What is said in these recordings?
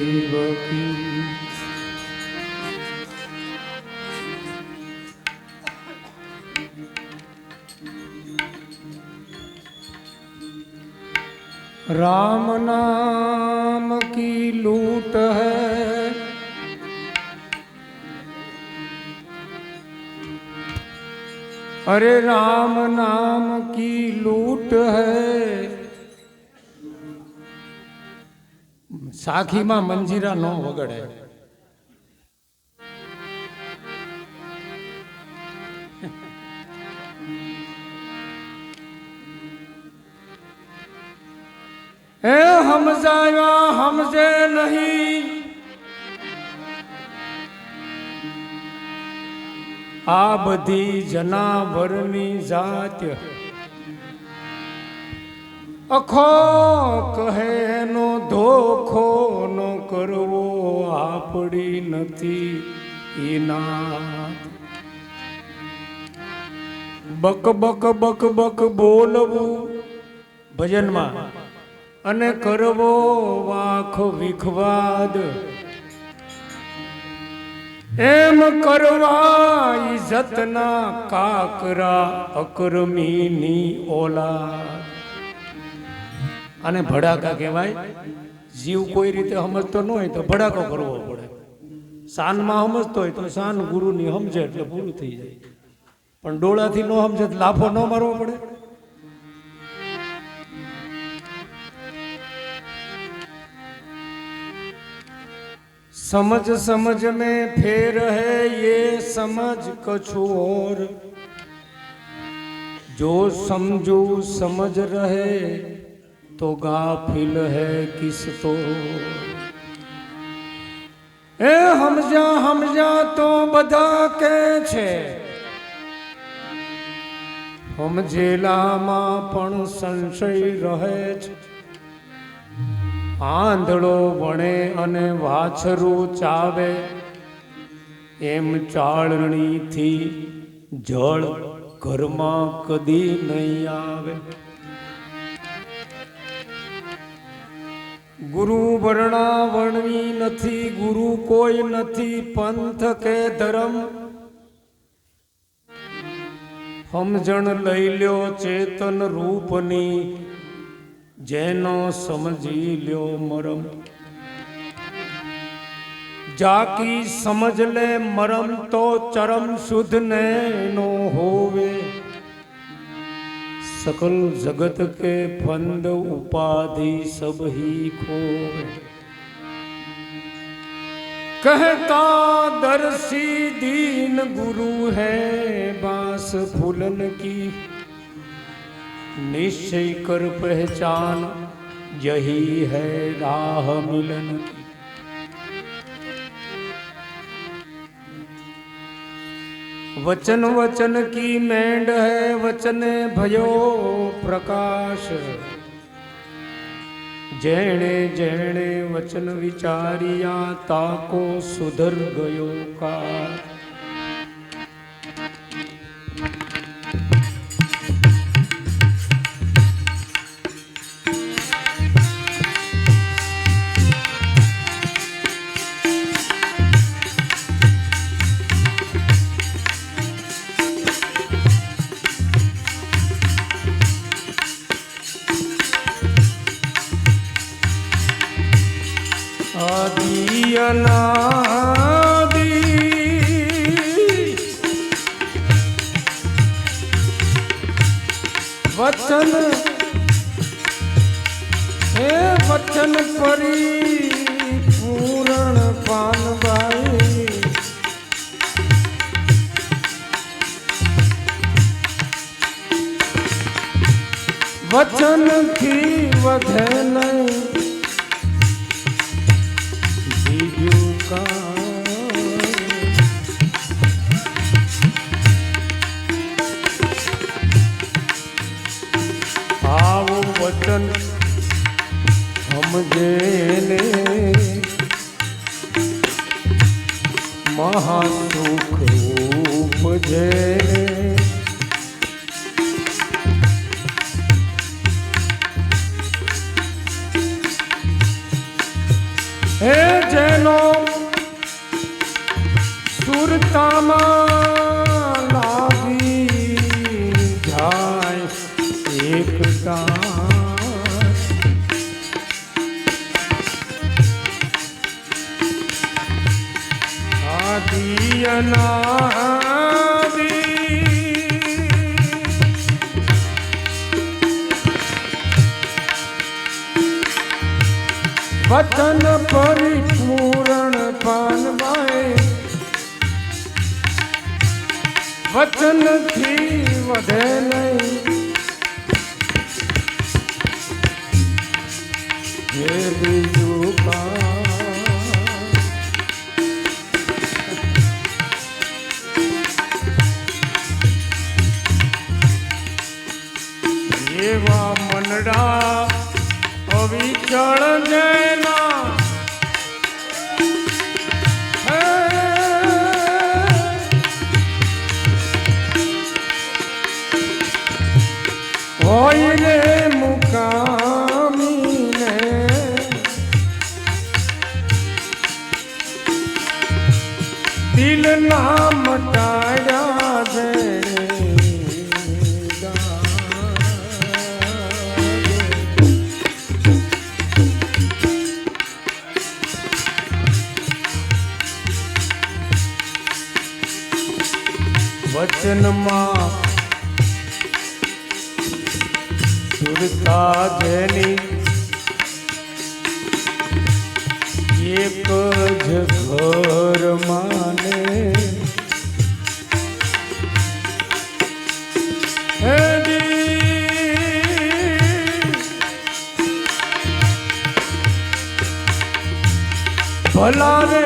શિવ કી राम नाम की लूट है अरे राम नाम की लूट है સાખીમાં મંજીરા નો વગડે. એ સમજાયા સમજે નહીં. આ બધી જનાવરની જાત. અખો કહે નો ધોખો નો કરવો આપડી નથી એના બક બક બક બક બોલવું ભજનમાં અને કરવો વાખ વિખવાદ. એમ કરવા ઇજ્જતના કાકરા અકરમીની ઓલા અને ભડાકા કહેવાય જીવ કોઈ રીતે સમજતો ન હોય તો ભડાકો કરવો પડે. શાનમાં સમજતો હોય તો શાન ગુરુની સમજે એટલે પૂરું થઈ જાય. પણ ડોળાથી ન સમજે લાફો ન મારવો પડે. સમજ સમજ મેં ફેર હે યે સમજ કછુ ઓર જો સમજુ સમજ રહે तो गाफिल है किस तो એ સમજા સમજા તો બધા કે છે સમજેલામાં પણ સંશય રહે છે આંધળો વણે અને વાછરું ચાવે એમ ચાળણીથી જળ ઘરમાં કદી નહીં આવે ગુરુ વર્ણા વર્ણવી નથી, ગુરુ કોઈ નથી, પંથ કે ધર્મ. સમજણ લઈ લ્યો ચેતન રૂપની, જેનો સમજી લ્યો મરમ. જાકી સમજ લે મરમ તો ચરમ શુદ્ધ ને નો હોવે. सकल जगत के फंद उपाधि सब ही खो। कहता दर्शी दीन गुरु है बास फूलन की। निश्चय कर पहचान यही है राह मिलन की। વચન વચન કી મેંડ હે, વચને ભયો પ્રકાશ. જેણે જેણે વચન વિચાર્યા, તાકો સુધર ગયો કા વચન સમજે ને વતન પરિપૂરણ પાનવાય વચનથી વધે નહીં હે બીજું. એવા મનડા અવિચળ જેના વચનમાં સુરતા જેની એક જ ઘર માને. ભલા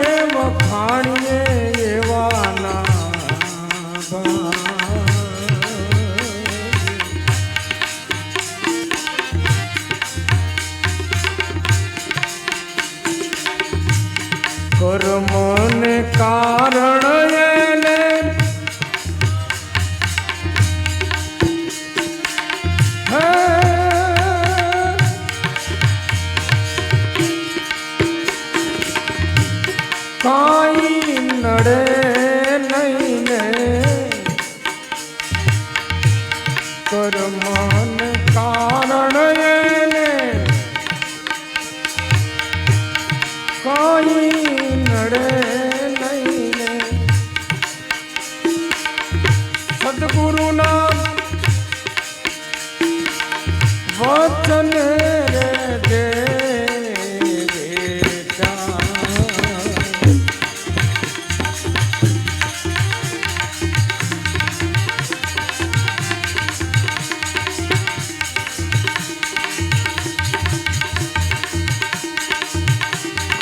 કારણ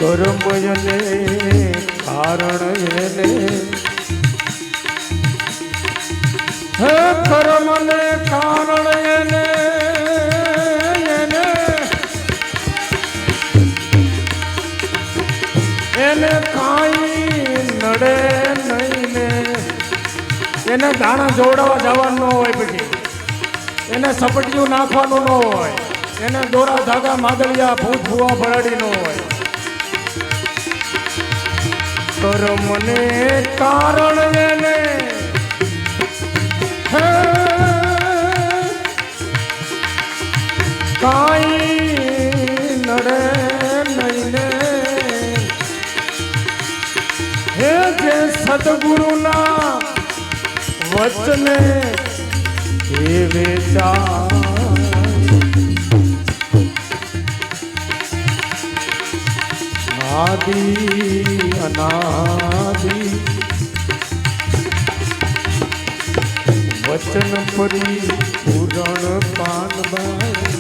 કર્મ એને કારણ એને. હે કર્મ ને કારણ એને એને. કાંઈ નડે નહીં ને. એને દાણા જોડાવા જવાનું ન હોય પછી એને સપટિયું નાખવાનું ન હોય. એને દોરા ધાગા માદળિયા ભૂત ભૂવા ભરાડી ન હોય. કર્મને કારણ એને કાઈ નડે નહીં ને હે જે સદગુરુના વચને એ વેચા આદિ અનાદિ વચન પરી પૂરણ પાનબાઈ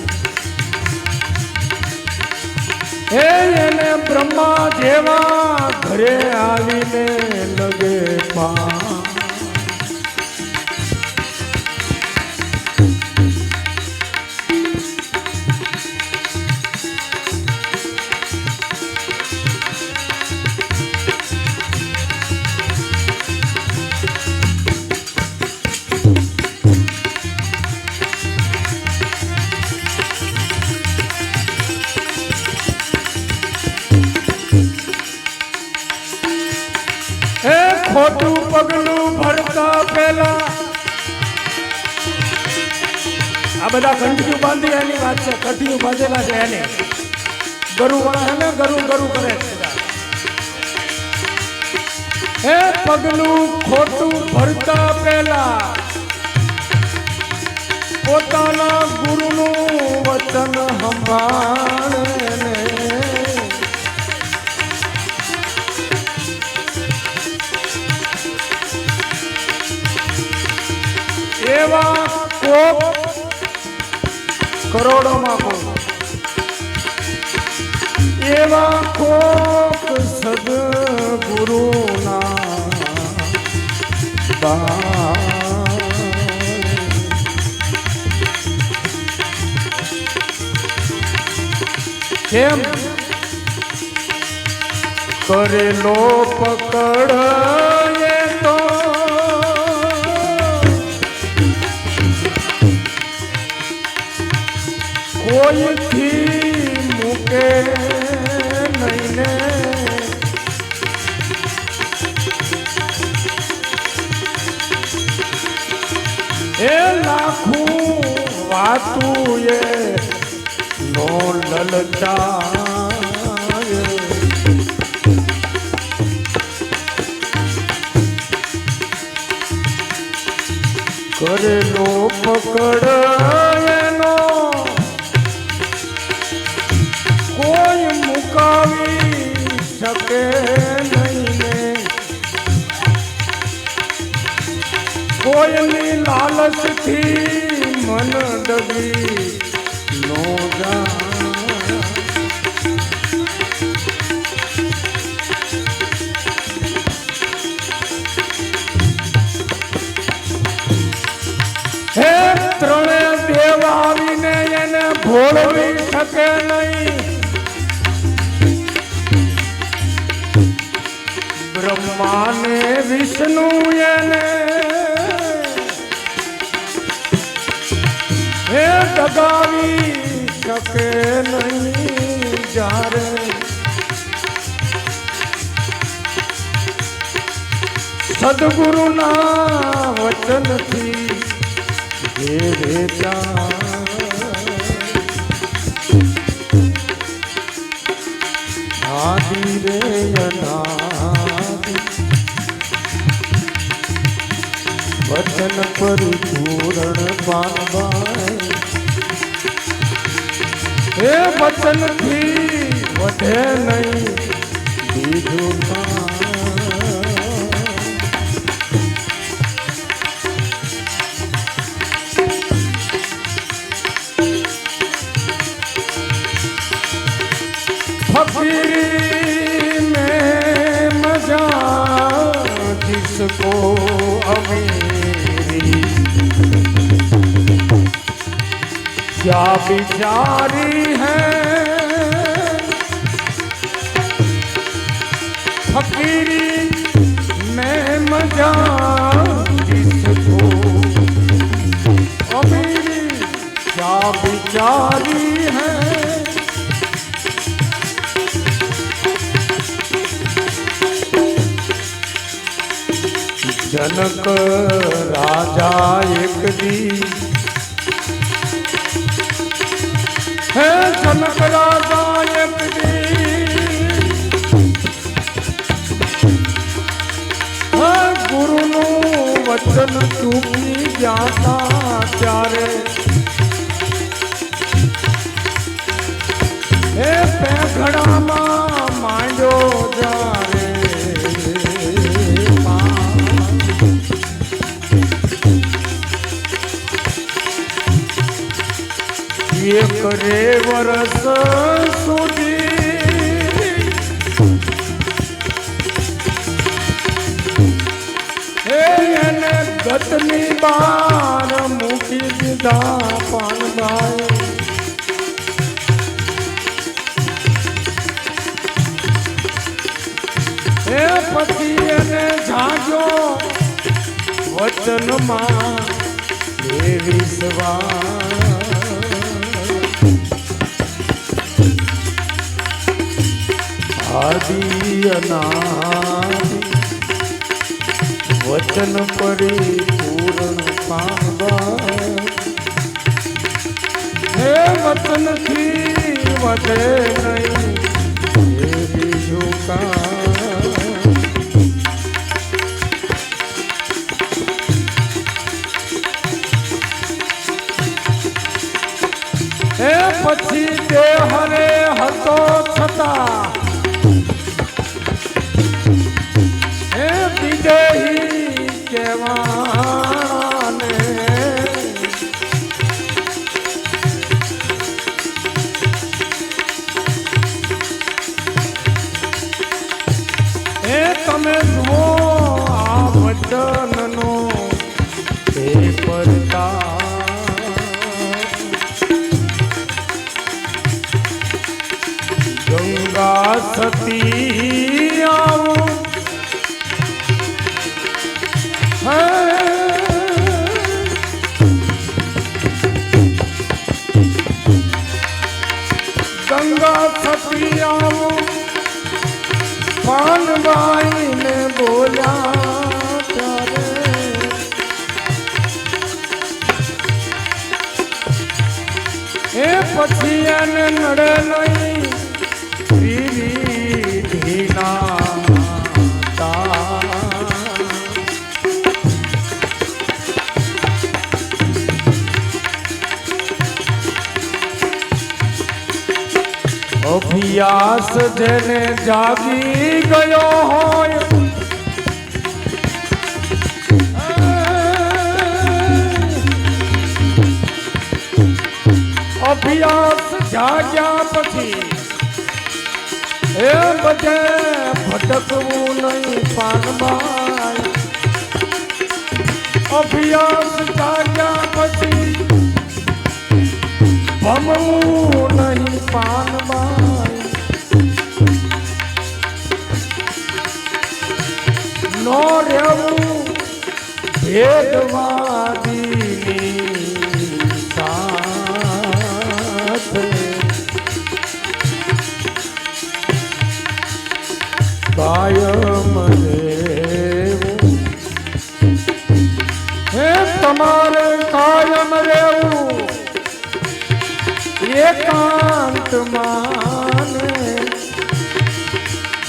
હે એને બ્રહ્મા જેવા ઘરે આવીને લગે પા પગલું ભરતા પહેલા. આ બધા કંઠીયું બાંધી, એની વાત છે. કંઠીયું બાંધેલા છે એને. ગરુ વાળા ને, ગરુ ગરુ કરે હે પગલું ખોટું ભરતા પહેલા. પોતાના ગુરુનું વચન સંભાળે એવા કોક કરોડોમાં કોપ. એવા કોક સદગુરુના બા કેમ? કરેલો પકડ કોઈથી મૂકે નહીં ને એ લાખું વાતું એ નો લલચા કરેલો પકડ કોઈની લાલચથી મન ડબી નો હે ત્રણે દેવ આવીને એને ભોળવી શકે નહીં. બ્રહ્માને વિષ્ણુ એને હે દગાવી શકે નહીં જ્યારે. સદગુરુના વચનથી ઘેરે આદિ રે અનાદિ. વચન પરિપૂર્ણ પાનવાય હે વચનથી વધે નહીં. બીજું बिचारी है। फकीरी में मज़ा किसको अमीरी क्या बिचारी है। जनक राजा एक दी। હે જનક રાજા ગુરુનું વચન ચૂકી જાતા ત્યારે. હે પેઘડામાં એક રે વરસ સુધી એને ગતની બાર મૂકી દીધા પાનભાઈ હે પતિ એને જાજો વચનમાં એ વિશ્વાસ આદિ અનાદિ વચન પરિપૂર્ણ પામવા. હે વચનથી વધે નહીં એ બીજું કામ પછી તે હરે હતો એ પછી એને નડે નહીં તાર. અભ્યાસ જેને જાગી ગયો હોય અભ્યાસ જાગ્યા પછી. એ બધે ભટકવું નહીં પાનબાઈ. અભ્યાસ જાગ્યા પછી ભમવું નહીં પાનબાઈ. નો રહેવું ભેદવાદીની કાયમ રહેવું હે તમારે કાયમ રહેવું. એકાંત માને.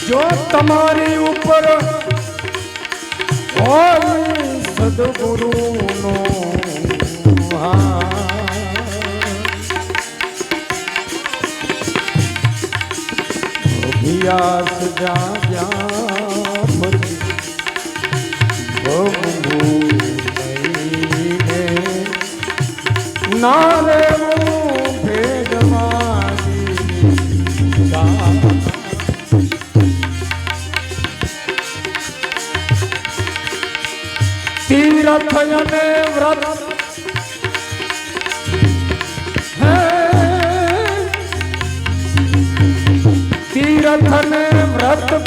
જો તમારી ઉપર હોય સદગુરુનો અભ્યાસ જાગ્યા પછી. બહુ નઈને ના રેવું ભેદવાદી તીરથ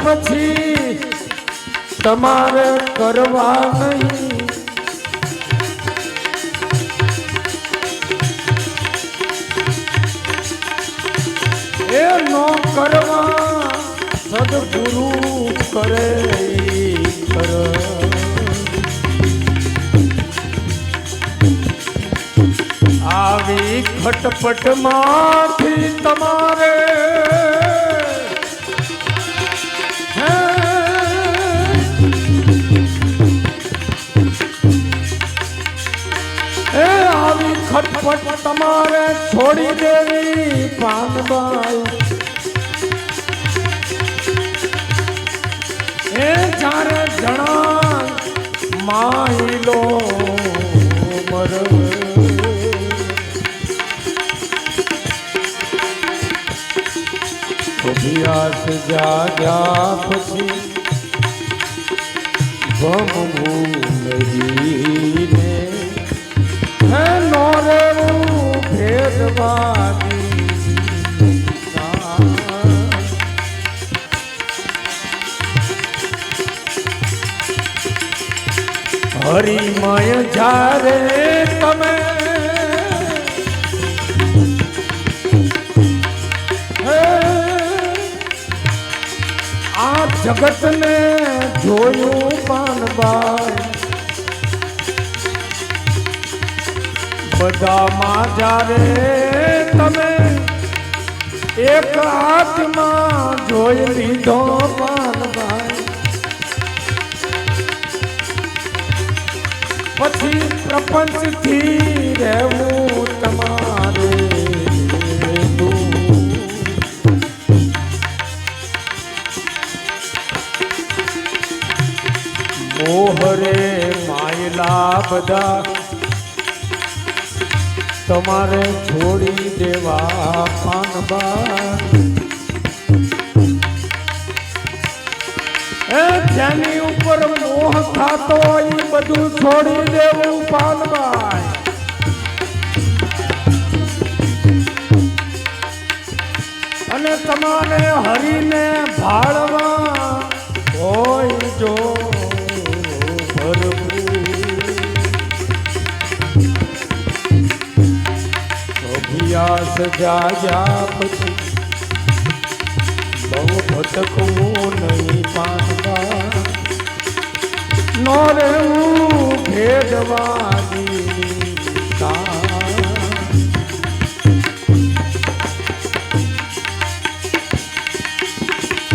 પછી તમારે કરવા નહીં. એ નો કરવા સદગુરુ કરે કર આવી ખટપટમાંથી તમારે એ આવી ખટપટ તમારે છોડી દેવી પાનબાઈ એ જ્યારે જણા માહિલો મરવે અભ્યાસ જાગ્યા પછી ભમવું નહીં. હરિમય જ્યારે તમે આ જગતને જોયું પાનબાઈ. બધામાં જ્યારે તમે એક હાથમાં જોઈ લીધો પાનબાઈ પછી પ્રપંચથી રહેવું તમારે દૂર. મોહરે માયલા બધા તમારે છોડી દેવા પાનબા જેની ઉપર મોહ થતો એ બધું છોડી દેવું પાનબાઈ અને તમારે હરીને ભાળવા હોય જો અભ્યાસ જાજા પછી. બહુ ભટકવું નહીં પાનવા નો રહેવું ભેદવાદી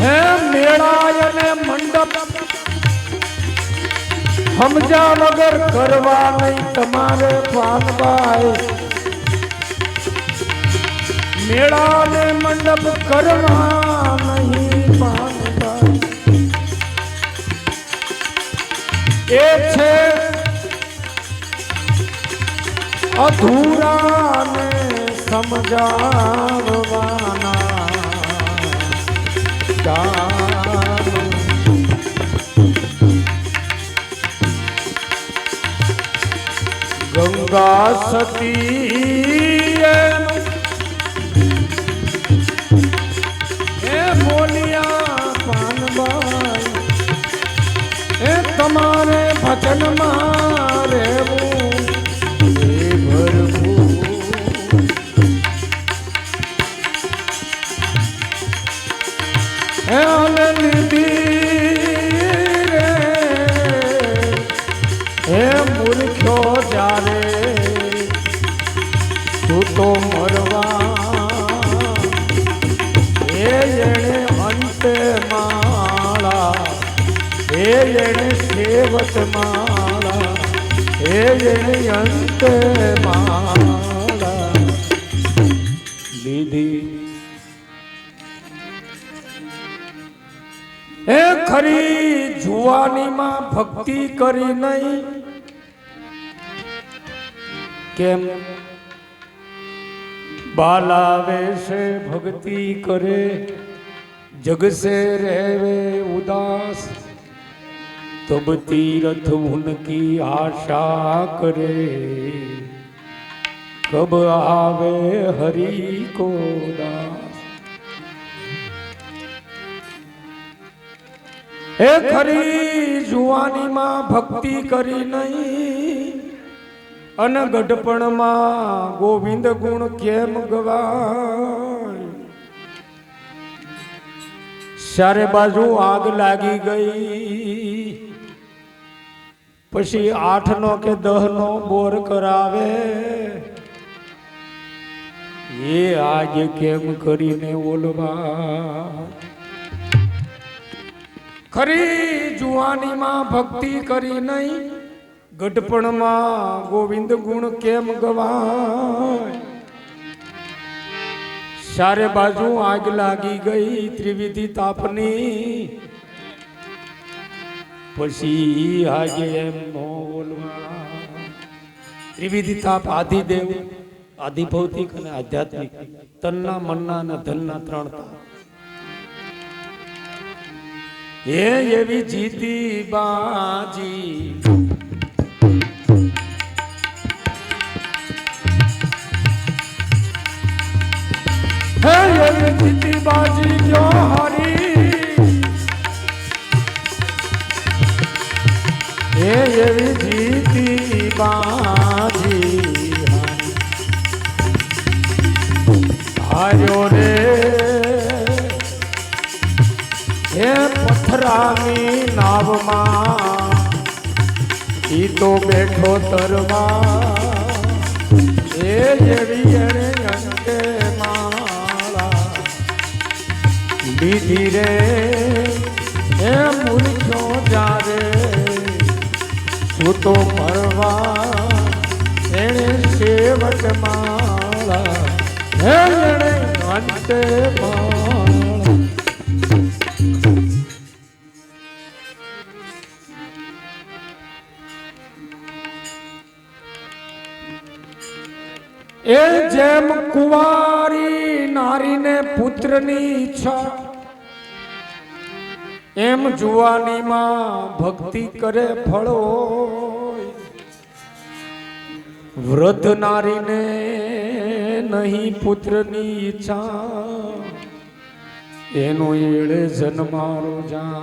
હે મેળાય ને મંડપ. સમજા વગર કરવા નહીં તમારે પાનવાય મેળા ને મંડપ કરવા નહીં પાનવાય એ છે અધૂરાને સમજાવવાના. ગંગા સતી ભજનમાં રહેવું એ ભરવું એ આનંદી રે હે મરવા હે એણે અંતે માળા હે એણે સેવત માળા હે એણે અંત માળા લીધી. એ ખરી જુવાનીમાં ભક્તિ કરી નહીં. કેમ? બાલાવે છે ભક્તિ કરે જગસે રહેવે ઉદાસ. તબ તીરથ ઉનકી આશા કરે. કબ આવે હરી કો દાસ? હે ખરી જુવાનીમાં ભક્તિ કરી નહીં. અને ગઢપણમાં ગોવિંદ ગુણ કેમ ગવાય? ચારે બાજુ આગ લાગી ગઈ. પછી આઠ નો કે દહ નો બોર કરાવે. એ આજ કેમ કરીને ઓલવા? ખરી જુવાનીમાં ભક્તિ કરી નહીં, ગઢપણમાં ગોવિંદ ગુણ કેમ ગવાય? ચારે બાજુ આગ લાગી ગઈ, ત્રિવિધિ તાપની પછી આગે એમ નો ભૌતિક અને આધ્યાત્મિક તનના મનના અને ધનના ત્રણ હે એવી જીતી બાજી હે એવી જીતી બાજી જો હારી એવી જીતી બાજી હાર્યો રે હે પથરાની નાવમાં, ઈ તો બેઠો તરવા, એ જેવી એણે અંતે માળા. દીધી રે, એ મૂર્છો જારે સૂતો પરવા એણે સેવટ માળા એણે અંતે એ જેમ કુંવારી નારીને પુત્રની ઈચ્છા એમ જુવાનીમાં ભક્તિ કરે ફળો. વૃદ્ધ નારીને નહીં પુત્રની ઈચ્છા. એનો એળે જન્મારો જા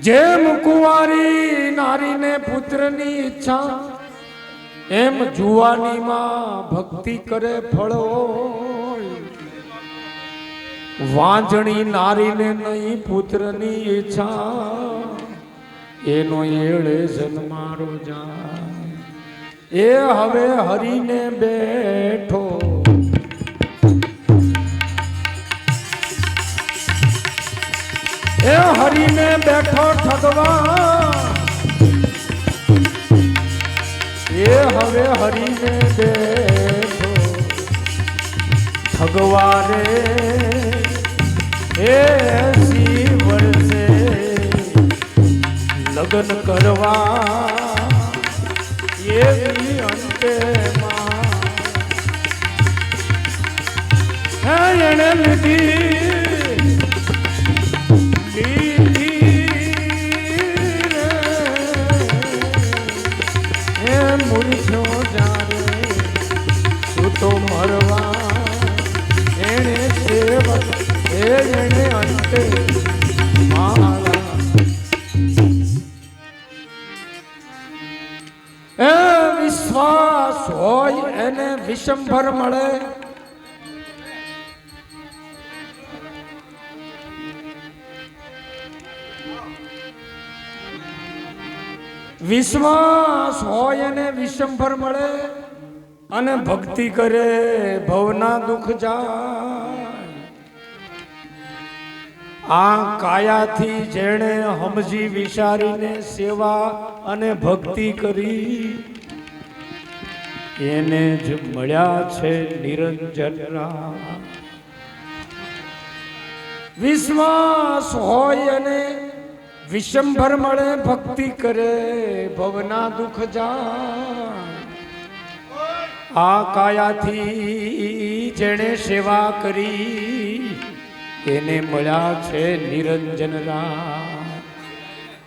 જેમ કુંવારી નારીને પુત્રની ઈચ્છા, એમ જુવાનીમાં ભક્તિ કરે ફળો. વાંજણી નારીને નહીં, પુત્રની ઈચ્છા. એનો એળે જન્મારો જા એ હવે હરીને બેઠો. એ હરીને બેઠો ઠગવા. એ હવે હરીને બેઠો. ભગવારે એ એસી વર્ષે લગ્ન કરવા એવી અંતે એને લીધી હોય એને વિષમભર મળે. વિશ્વાસ હોય એને વિષમભર મળે અને ભક્તિ કરે, ભવના દુઃખ જાય. આ કાયાથી જેણે હમજી વિચારીને સેવા અને ભક્તિ કરી એને જ મળ્યા છે નિરંજન વિશ્વાસ હોય અને વિશંભર મળે, ભક્તિ કરે, ભવના દુઃખ જા આ કાયાથી જેણે સેવા કરી, એને મળ્યા છે નિરંજન રામ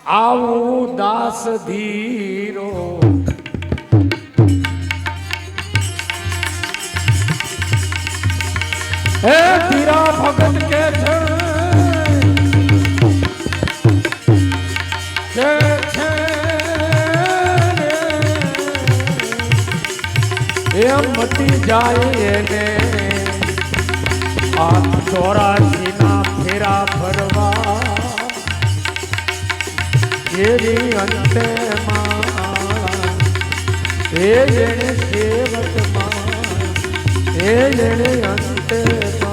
આવું દાસ ધીરો હે ધીરા ભગત કે છે કે છે ને એમ મટી જાય એને આ ચોરાશી ના ફેરા ફરવા એની અંતે એ જેણે સેવકમાં એ જેણે અંતે Bye.